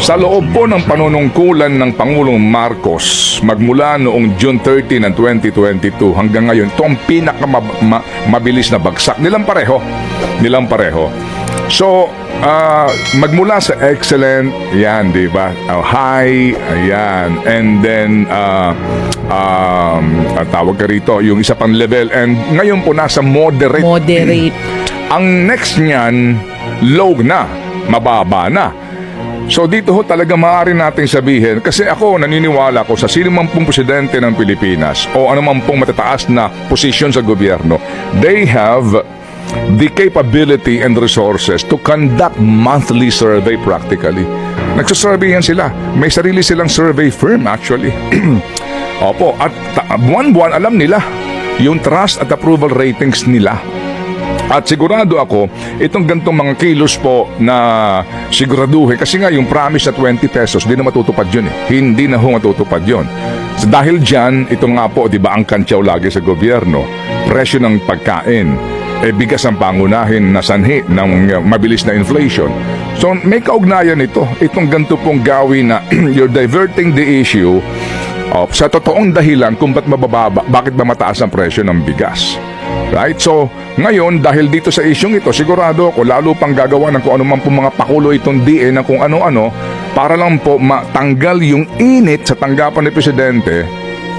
Sa loob po ng panunungkulan ng Pangulong Marcos magmula noong June 13 ng 2022 hanggang ngayon, ito ang pinakamabilis na bagsak. Nilang pareho. Nilang pareho. So, ah, magmula sa excellent, yan, di ba? Ah, high, ayan. And then, ah, um, ah, tawag ka rito, yung isa pang level. And ngayon po nasa moderate. Moderate. Ang next niyan, low na, mababa na. So dito ho talaga maaari nating sabihin kasi ako naniniwala ko sa sino man pong presidente ng Pilipinas o ano man pong matataas na posisyon sa gobyerno, they have the capability and resources to conduct monthly survey practically. Nagsasurvey yan sila. May sarili silang survey firm actually. Opo, at buwan-buwan alam nila yung trust at approval ratings nila. At sigurado ako, itong gantong mga kilos po na siguraduhin, kasi nga yung promise na 20 pesos, di na matutupad yun eh. Hindi na ho matutupad yun. So dahil dyan, ito nga po, di ba ang kantyaw lagi sa gobyerno, presyo ng pagkain, eh bigas ang pangunahin na sanhi ng mabilis na inflation. So may kaugnayan ito, itong ganito pong gawin na you're diverting the issue of, sa totoong dahilan kung ba't mabababa, bakit ba mataas ang presyo ng bigas. Right? So, ngayon, dahil dito sa isyong ito, sigurado ako, lalo pang gagawa ng kung man po mga pakulo itong DA na kung ano-ano, para lang po matanggal yung init sa tanggapan ni Presidente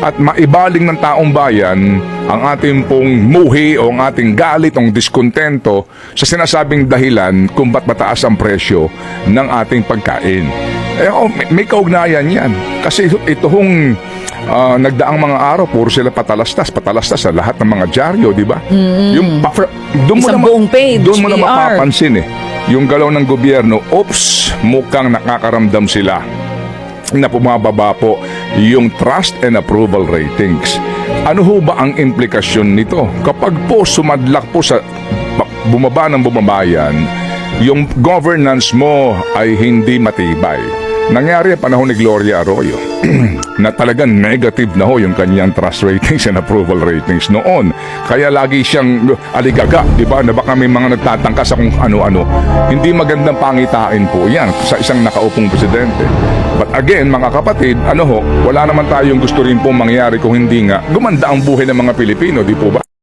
at maibaling ng taong bayan ang ating pong muhi o ang ating galit, ang diskontento sa sinasabing dahilan kung ba't mataas ang presyo ng ating pagkain. Eh, oh, may, may kaugnayan yan. Kasi ito hong ah, nagdaang mga araw, puro sila patalastas, patalastas sa lahat ng mga dyaryo, di ba? Yung pa- fr- doon mo Isang na buong page, Doon mo na mapapansin eh. Yung galaw ng gobyerno, oops, mukhang nakakaramdam sila na pumababa po yung trust and approval ratings. Ano ho ba ang implikasyon nito? Kapag po sumadlak po sa bumaba ng bumabayan, yung governance mo ay hindi matibay. Nangyari ang panahon ni Gloria Arroyo na talagang negative na ho yung kanyang trust ratings and approval ratings noon. Kaya lagi siyang aligaga, di ba? Na baka may mga nagtatangka sa kung ano-ano. Hindi magandang pangitain po yan sa isang nakaupong presidente. But again, mga kapatid, ano ho, wala naman tayong gusto rin pong mangyari kung hindi nga gumanda ang buhay ng mga Pilipino, di po ba?